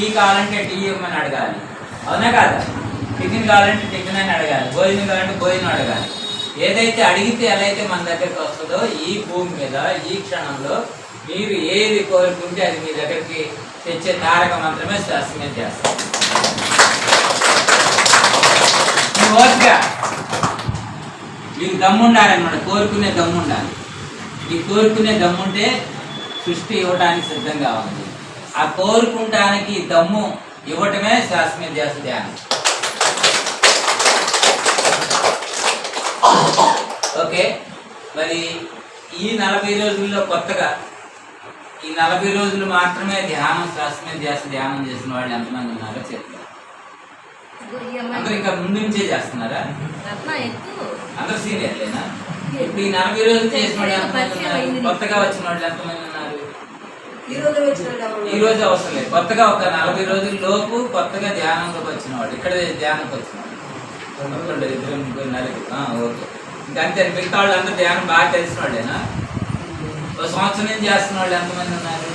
Tea కావాలంటే tea ఇవ్వమని అడగాలి. అవునా కాదా? టిఫిన్ కావాలంటే టిఫిన్ అని అడగాలి. భోజనం కావాలంటే భోజనం అడగాలి. ఏదైతే అడిగితే ఎలా అయితే మన దగ్గరికి వస్తుందో ఈ భూమి మీద ఈ క్షణంలో మీరు ఏది కోరుకుంటే అది మీ దగ్గరికి తెచ్చే తారక మంత్రమే శాస్త్రమే చేస్తారు. ఓపిక. మీకు దమ్ముండాలన్నమాట. కోరుకునే దమ్ముండాలి. ఈ కోరుకునే దమ్ముంటే సృష్టి ఇవ్వడానికి సిద్ధంగా ఉంది. ఆ కోరుకుంటానికి దమ్ము ఇవ్వటమే శాస్త్రమే ధ్యాస ధ్యానం. ఓకే మరి ఈ నలభై రోజుల్లో కొత్తగా ఈ నలభై రోజులు మాత్రమే ధ్యానం శాస్త్రమే ధ్యాస ధ్యానం చేసిన వాళ్ళు ఎంతమంది ఉన్నారో చెప్తారు అందరూ ఇంకా ముందు నుంచే చేస్తున్నారా? అందరు సీనియర్లేనా? ఇప్పుడు ఈ నలభై రోజులు చేసిన వాళ్ళు ఎంతమంది ఉన్నారు? కొత్తగా వచ్చిన వాళ్ళు ఎంతమంది ఈ రోజు అవసరం లేదు. కొత్తగా ఒక నలభై రోజుల లోపు కొత్తగా ధ్యానంలోకి వచ్చిన వాడు ఇక్కడ ధ్యానంకి వచ్చిన వాడు ఇద్దరు ముగ్గురు నలుగురు. ఓకే. ఇంకా అంతే. మిగతా వాళ్ళు అందరూ ధ్యానం బాగా తెలిసిన వాళ్ళేనా ఒక సంవత్సరం నుంచి చేస్తున్న వాళ్ళు ఎంతమంది ఉన్నారు?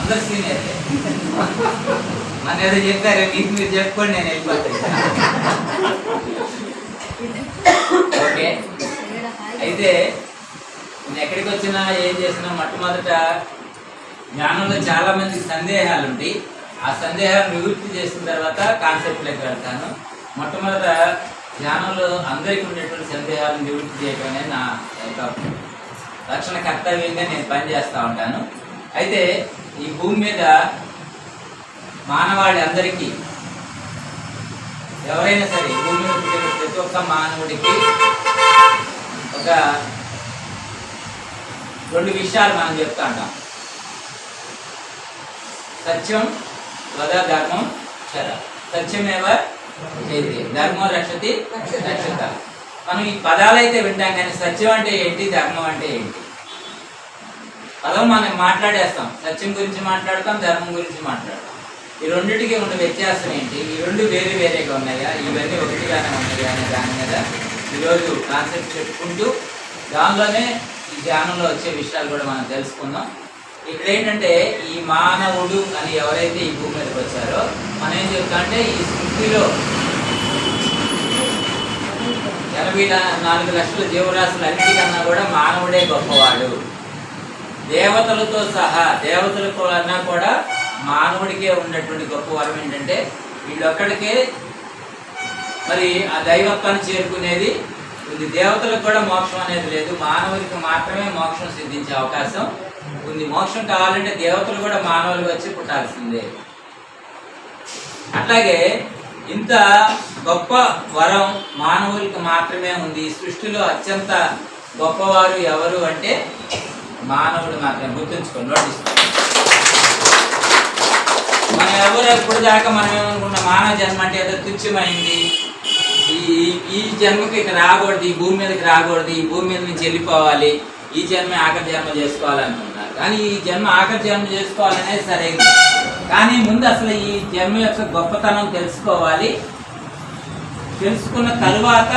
అందరు సీనియర్ మన ఏదో చెప్పారు. మీకు మీరు చెప్పుకోండి నేను వెళ్ళిపోతాను. ఓకే. అయితే ఎక్కడికి ఏం చేసినా మొట్టమొదట జ్ఞానంలో చాలా మంది సందేహాలు ఉంటాయి ఆ సందేహాలు నివృత్తి చేసిన తర్వాత కాన్సెప్ట్లోకి వెళ్తాను. మొట్టమొదట జ్ఞానంలో అందరికీ ఉండేటువంటి సందేహాలను నివృత్తి చేయడం అనేది నా యొక్క రక్షణ కర్తవ్యంగా నేను పనిచేస్తూ ఉంటాను. అయితే ఈ భూమి మీద మానవాళి అందరికీ ఎవరైనా సరే భూమి మీద పుట్టిన ప్రతి ఒక్క మానవుడికి ఒక రెండు విషయాలు మనం చెప్తా ఉంటాం సత్యం వద ధర్మం చర సత్యమేవ జయతే ధర్మం రక్షతి రక్షత. మనం ఈ పదాలు అయితే వింటాం కానీ సత్యం అంటే ఏంటి? ధర్మం అంటే ఏంటి? పదం మనం మాట్లాడేస్తాం. సత్యం గురించి మాట్లాడతాం ధర్మం గురించి మాట్లాడతాం. ఈ రెండింటికి ఉన్న వ్యత్యాసం ఏంటి? ఈ రెండు వేరే వేరేగా ఉన్నాయా? ఇవన్నీ ఒకటిగానే ఉన్నాయా అనే దాని మీద ఈరోజు కాన్సెప్ట్ చెప్పుకుంటూ దానిలోనే ఈ ధ్యానంలో వచ్చే విషయాలు కూడా మనం తెలుసుకుందాం. ఇక్కడ ఏంటంటే ఈ మానవుడు అని ఎవరైతే ఈ భూమి మీదకి వచ్చారో మనం ఏం చెప్తా అంటే ఈ సృష్టిలో ఎనభై నాలుగు లక్షల జీవరాశులు అన్నిటికన్నా కూడా మానవుడే గొప్పవాడు. దేవతలతో సహా దేవతలకు అన్నా కూడా మానవుడికే ఉన్నటువంటి గొప్ప వరం ఏంటంటే వీళ్ళొక్కడికే మరి ఆ దైవత్వాన్ని చేరుకునేది ఉంది. దేవతలకు కూడా మోక్షం అనేది లేదు. మానవుడికి మాత్రమే మోక్షం సిద్ధించే అవకాశం ఉంది. మోక్షం కావాలంటే దేవతలు కూడా మానవులు వచ్చి పుట్టాల్సిందే. అట్లాగే ఇంత గొప్ప వరం మానవులకు మాత్రమే ఉంది. ఈ సృష్టిలో అత్యంత గొప్పవారు ఎవరు అంటే మానవుడు మాత్రమే. గుర్తుంచుకోండి నోటీస్. మనం ఎవరు ఎప్పుడు దాకా మనం ఏమనుకున్న మానవ జన్మ అంటే ఏదో తుచ్చమైంది ఈ ఈ- జన్మకి ఇక్కడ రాకూడదు ఈ భూమి మీదకి రాకూడదు ఈ భూమి మీద నుంచి వెళ్ళిపోవాలి ఈ జన్మ ఆఖరి జన్మ చేసుకోవాలనుకున్నారు కానీ ఈ జన్మ ఆఖరి జన్మ చేసుకోవాలనేది సరైనది కానీ ముందు అసలు ఈ జన్మ యొక్క గొప్పతనం తెలుసుకోవాలి. తెలుసుకున్న తరువాత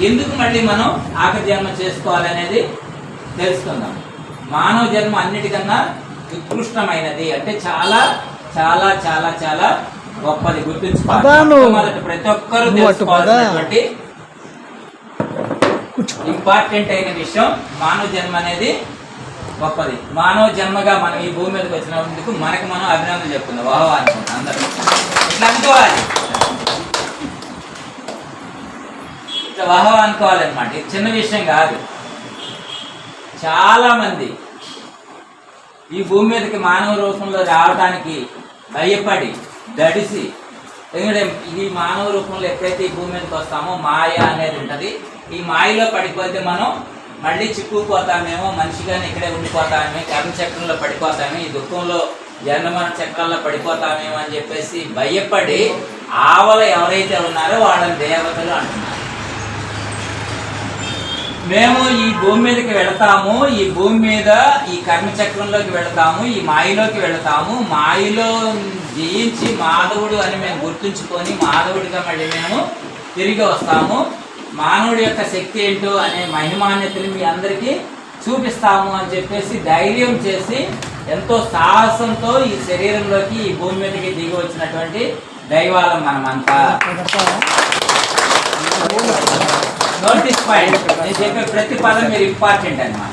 ఎందుకు మళ్ళీ మనం ఆఖరి జన్మ చేసుకోవాలనేది తెలుసుకుందాం. మానవ జన్మ అన్నిటికన్నా ఉత్కృష్టమైనది అంటే చాలా చాలా చాలా చాలా గొప్పది గుర్తుంచుకోవాలి. ప్రతి ఒక్కరూ. తెలుసుకోవాల్సినటువంటి ఇంపార్టెంట్ అయిన విషయం మానవ జన్మ అనేది గొప్పది. మానవ జన్మగా మనం ఈ భూమి మీదకి వచ్చినందుకు మనకు మనం అభినందన చెప్తున్నాం. వాహ అనుకుంటాం అందరూ. ఇట్లా అనుకోవాలి. ఇట్లా వాహ అనుకోవాలన్నమాట. ఇది చిన్న విషయం కాదు. చాలా మంది ఈ భూమి మీదకి మానవ రూపంలో రావడానికి భయపడి దడిసి ఎందుకంటే ఇది మానవ రూపంలో ఎప్పుడైతే ఈ భూమి మీదకి వస్తామో మాయ అనేది ఉంటుంది. ఈ మాయలో పడిపోతే మనం మళ్ళీ చిక్కుకుపోతామేమో మనిషిగానే ఇక్కడే ఉండిపోతామే కర్మ చక్రంలో పడిపోతామే ఈ దుఃఖంలో జన్మన చక్రాల్లో పడిపోతామేమో అని చెప్పేసి భయపడి ఆవల ఎవరైతే ఉన్నారో వాళ్ళని దేవతలు అంటున్నారు. మేము ఈ భూమి మీదకి వెళతాము ఈ భూమి మీద ఈ కర్మచక్రంలోకి వెళతాము ఈ మాయలోకి వెళతాము. మాయలో జయించి మాధవుడు అని మేము గుర్తుంచుకొని మాధవుడిగా మళ్ళీ మేము తిరిగి వస్తాము. మానవుడి యొక్క శక్తి ఏంటో అనే మహిమాన్యతని మీ అందరికీ చూపిస్తాము అని చెప్పేసి ధైర్యం చేసి ఎంతో సాహసంతో ఈ శరీరంలోకి ఈ భూమి మీదకి దిగి వచ్చినటువంటి దైవాలం మనమంతా నోటీస్ పాయింట్ నేను చెప్పే ప్రతి పదం మీరు ఇంపార్టెంట్ కదా?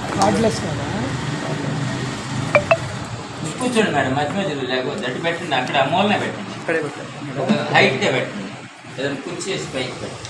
కూర్చోండి మేడం మధ్య మధ్యలో లేకపోతే అటు పెట్టండి అక్కడ మూలనే పెట్టండి. హైట్గా పెట్టండి. ఏదైనా కుర్చీ వేసి పైకి పెట్టండి.